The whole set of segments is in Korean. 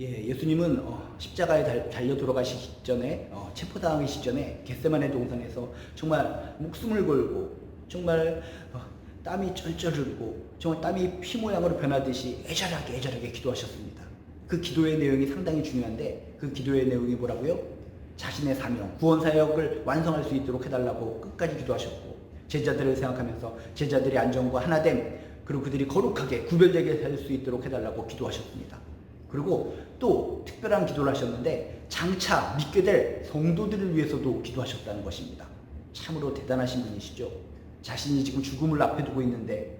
예, 예수님은 어, 십자가에 달, 달려 돌아가시기 직전에 어, 체포당하기 직전에 겟세만의 동산에서 정말 목숨을 걸고 정말 어, 땀이 쩔쩔 흘고 정말 땀이 피 모양으로 변하듯이 애절하게 애절하게 기도하셨습니다. 그 기도의 내용이 상당히 중요한데 그 기도의 내용이 뭐라고요? 자신의 사명, 구원 사역을 완성할 수 있도록 해달라고 끝까지 기도하셨고 제자들을 생각하면서 제자들의 안전과 하나됨 그리고 그들이 거룩하게 구별되게 할수 있도록 해달라고 기도하셨습니다. 그리고 또 특별한 기도를 하셨는데 장차 믿게 될 성도들을 위해서도 기도하셨다는 것입니다. 참으로 대단하신 분이시죠. 자신이 지금 죽음을 앞에 두고 있는데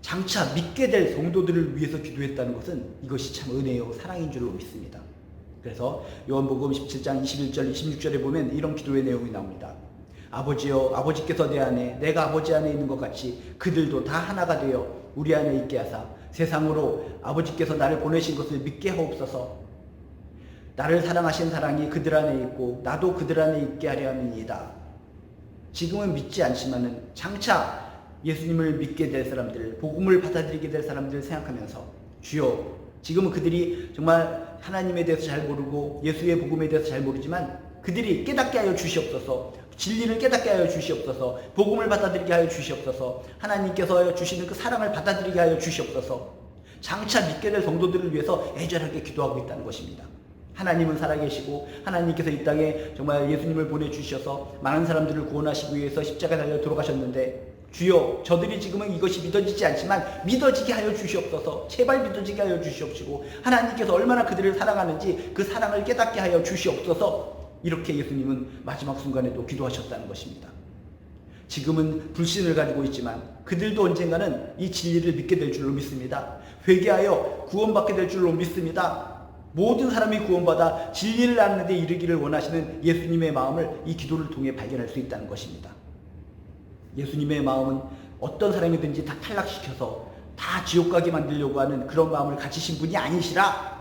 장차 믿게 될 성도들을 위해서 기도했다는 것은 이것이 참 은혜요 사랑인 줄로 믿습니다. 그래서 요한복음 17장 21절 26절에 보면 이런 기도의 내용이 나옵니다. 아버지여 아버지께서 내 안에 내가 아버지 안에 있는 것 같이 그들도 다 하나가 되어 우리 안에 있게 하사 세상으로 아버지께서 나를 보내신 것을 믿게 하옵소서 나를 사랑하신 사랑이 그들 안에 있고 나도 그들 안에 있게 하려 함이니이다. 지금은 믿지 않지만은 장차 예수님을 믿게 될 사람들, 복음을 받아들이게 될 사람들을 생각하면서 주여 지금은 그들이 정말 하나님에 대해서 잘 모르고 예수의 복음에 대해서 잘 모르지만 그들이 깨닫게 하여 주시옵소서. 진리를 깨닫게 하여 주시옵소서. 복음을 받아들이게 하여 주시옵소서. 하나님께서 주시는 그 사랑을 받아들이게 하여 주시옵소서. 장차 믿게 될 성도들을 위해서 애절하게 기도하고 있다는 것입니다. 하나님은 살아계시고 하나님께서 이 땅에 정말 예수님을 보내주셔서 많은 사람들을 구원하시기 위해서 십자가에 달려 돌아가셨는데 주여 저들이 지금은 이것이 믿어지지 않지만 믿어지게 하여 주시옵소서 제발 믿어지게 하여 주시옵시고 하나님께서 얼마나 그들을 사랑하는지 그 사랑을 깨닫게 하여 주시옵소서 이렇게 예수님은 마지막 순간에도 기도하셨다는 것입니다. 지금은 불신을 가지고 있지만 그들도 언젠가는 이 진리를 믿게 될 줄로 믿습니다. 회개하여 구원받게 될 줄로 믿습니다. 모든 사람이 구원받아 진리를 아는 데 이르기를 원하시는 예수님의 마음을 이 기도를 통해 발견할 수 있다는 것입니다. 예수님의 마음은 어떤 사람이든지 다 탈락시켜서 다 지옥 가게 만들려고 하는 그런 마음을 가지신 분이 아니시라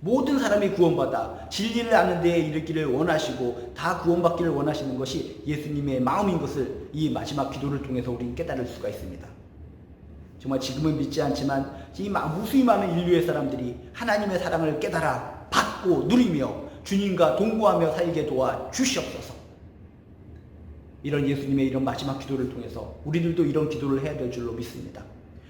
모든 사람이 구원받아 진리를 아는 데에 이르기를 원하시고 다 구원받기를 원하시는 것이 예수님의 마음인 것을 이 마지막 기도를 통해서 우리는 깨달을 수가 있습니다. 정말 지금은 믿지 않지만 이 무수히 많은 인류의 사람들이 하나님의 사랑을 깨달아 받고 누리며 주님과 동거하며 살게 도와 주시옵소서. 이런 예수님의 이런 마지막 기도를 통해서 우리들도 이런 기도를 해야 될 줄로 믿습니다.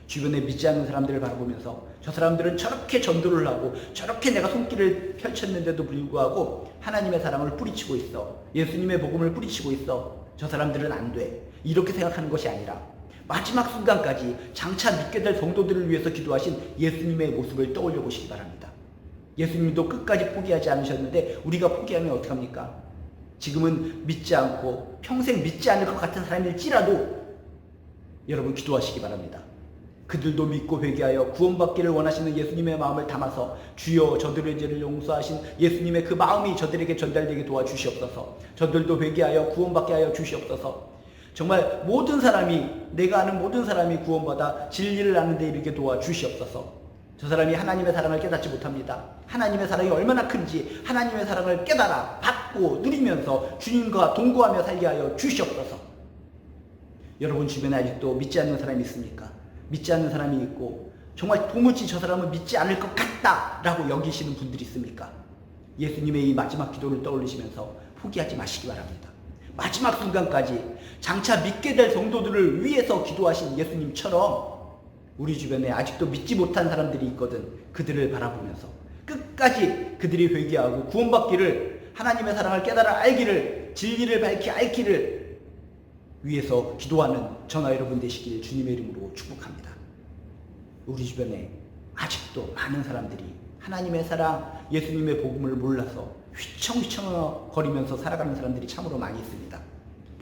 주변에 믿지 않는 사람들을 바라보면서 저 사람들은 저렇게 전도를 하고 저렇게 내가 손길을 펼쳤는데도 불구하고 하나님의 사랑을 뿌리치고 있어. 예수님의 복음을 뿌리치고 있어. 저 사람들은 안 돼. 이렇게 생각하는 것이 아니라 마지막 순간까지 장차 믿게 될 성도들을 위해서 기도하신 예수님의 모습을 떠올려 보시기 바랍니다. 예수님도 끝까지 포기하지 않으셨는데 우리가 포기하면 어떡합니까? 지금은 믿지 않고 평생 믿지 않을 것 같은 사람일지라도 여러분 기도하시기 바랍니다. 그들도 믿고 회개하여 구원받기를 원하시는 예수님의 마음을 담아서 주여 저들의 죄를 용서하신 예수님의 그 마음이 저들에게 전달되게 도와주시옵소서. 저들도 회개하여 구원받게 하여 주시옵소서. 정말 모든 사람이 내가 아는 모든 사람이 구원받아 진리를 아는 데 이르게 도와주시옵소서. 저 사람이 하나님의 사랑을 깨닫지 못합니다. 하나님의 사랑이 얼마나 큰지 하나님의 사랑을 깨달아 받고 누리면서 주님과 동거하며 살게 하여 주시옵소서. 여러분 주변에 아직도 믿지 않는 사람이 있습니까? 믿지 않는 사람이 있고 정말 도무지 저 사람은 믿지 않을 것 같다라고 여기시는 분들이 있습니까? 예수님의 이 마지막 기도를 떠올리시면서 포기하지 마시기 바랍니다. 마지막 순간까지 장차 믿게 될 성도들을 위해서 기도하신 예수님처럼 우리 주변에 아직도 믿지 못한 사람들이 있거든. 그들을 바라보면서 끝까지 그들이 회개하고 구원받기를 하나님의 사랑을 깨달아 알기를 진리를 밝히 알기를 위해서 기도하는 저나 여러분 되시길 주님의 이름으로 축복합니다. 우리 주변에 아직도 많은 사람들이 하나님의 사랑, 예수님의 복음을 몰라서 휘청휘청 거리면서 살아가는 사람들이 참으로 많이 있습니다.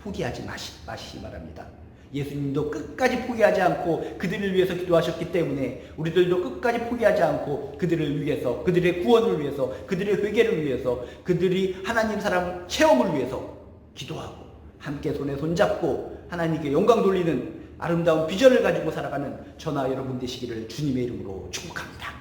포기하지 마시, 마시기 바랍니다. 예수님도 끝까지 포기하지 않고 그들을 위해서 기도하셨기 때문에 우리들도 끝까지 포기하지 않고 그들을 위해서 그들의 구원을 위해서 그들의 회개를 위해서 그들이 하나님 사랑 체험을 위해서 기도하고 함께 손에 손잡고 하나님께 영광 돌리는 아름다운 비전을 가지고 살아가는 저나 여러분 되시기를 주님의 이름으로 축복합니다.